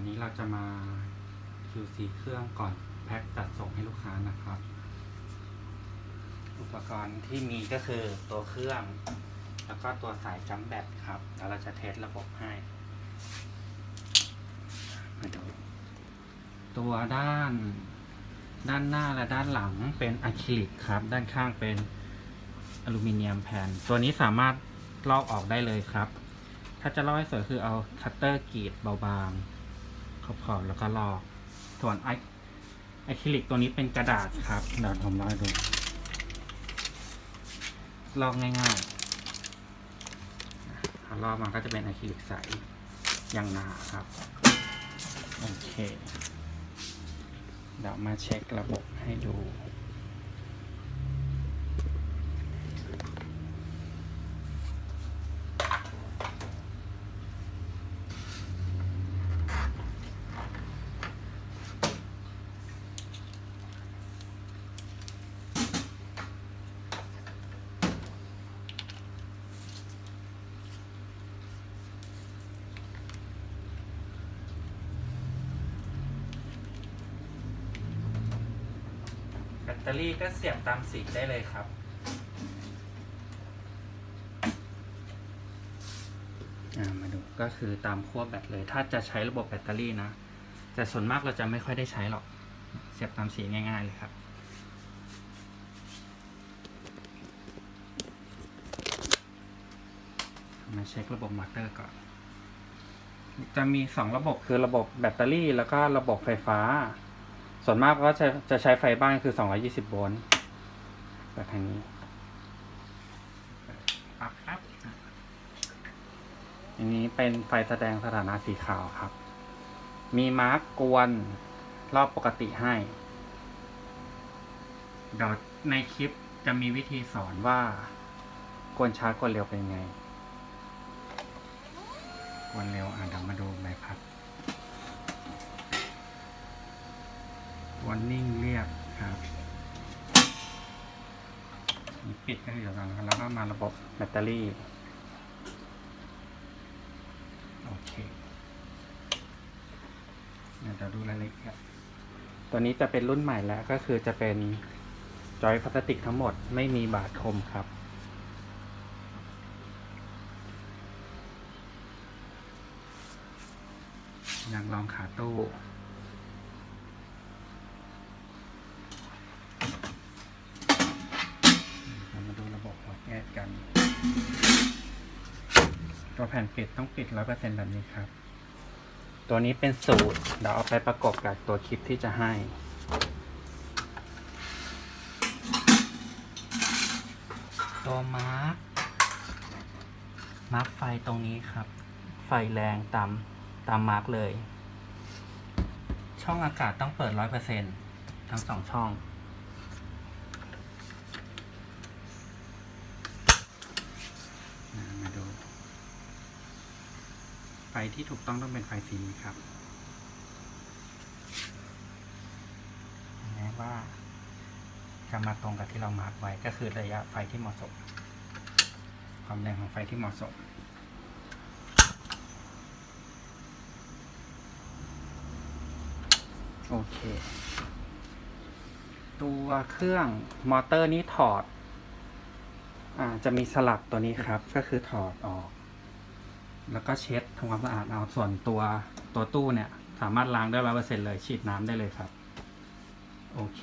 นนี้เราจะมา QC เครื่องก่อนแพ็คจัดส่งให้ลูกค้านะครับ อุปกรณ์ที่มีก็คือตัวเครื่อง แล้วก็ตัวสายจัมแบตครับแล้วเราจะเทสระบบให้มาดูตัวด้านด้านหน้าและด้านหลังเป็นอะคริลิกครับ ด้านข้างเป็นอลูมิเนียมแผ่น ตัวนี้สามารถลอกออกได้เลยครับ ถ้าจะลอกให้สวยคือเอาคัตเตอร์กรีดเบาบาง ขอบๆแล้วก็ลอก ส่วนไออะคริลิกตัวนี้เป็นกระดาษครับเดี๋ยวผมลอกให้ดูลอกง่ายๆถ้าลอกมันก็จะเป็นอะคริลิกใสอย่างหนาครับ โอเค เดี๋ยวมาเช็คระบบให้ดู ตเตอรี่ก็เสียบตามสีได้เลยครับอ่ามาดูก็คือตามขั้วแบตเลย ถ้าจะใช้ระบบแบตเตอรี่นะ แต่ส่วนมากเราจะไม่ค่อยได้ใช้หรอก เสียบตามสีง่ายๆเลยครับมาเช็คระบบมอเตอร์ก่อน จะมีสองระบบคือระบบแบตเตอรี่แล้วก็ระบบไฟฟ้า ส่วนมากก็จะจะใช้ไฟบ้านคือ 220 โวลต์แบบทางนี้ปรับครับ อันนี้เป็นไฟแสดงสถานะสีขาวครับ มีมาร์กกวนรอบปกติให้ เดี๋ยวในคลิปจะมีวิธีสอนว่ากวนช้ากวนเร็วเป็นไง กวนเร็วอะเดี๋ยวมาดูใบพัด วันนิ่งเรียบครับนี่ปิดก็คือเดียวกันแล้วก็มาระบบแบตเตอรี่ โอเคเดี๋ยวดูรายละเอียดตัวนี้จะเป็นรุ่นใหม่แล้วก็คือจะเป็นจอยพลาสติกทั้งหมดไม่มีบาดคมครับอยากลองขาตู้ ตัวแผ่นปิดต้องปิดร้อยเปอร์เซ็นแบบนี้ครับ ตัวนี้เป็นสูตรเดี๋ยวเอาไปประกบกับตัวคลิปที่จะให้ตัวมาร์คมาร์คไฟตรงนี้ครับ ไฟแรงตามตามมาร์คเลย ช่องอากาศต้องเปิดร้อยเปอร์เซ็นต์ทั้งสองช่อง มาดู ไฟที่ถูกต้องต้องเป็นไฟสีนีครับแม้ว่าจะมาตรงกับที่เรามาร์กไว้ก็คือระยะไฟที่เหมาะสม ความแรงของไฟที่เหมาะสมโอเค ตัวเครื่องมอเตอร์นี้ถอด อ่าจะมีสลักตัวนี้ครับ ก็คือถอดออก แล้วก็เช็ดทำความสะอาดเอาส่วนตัวตัวตู้เนี่ย สามารถล้างได้ร้อยเปอร์เซ็นเลยฉีดน้ำได้เลยครับ โอเค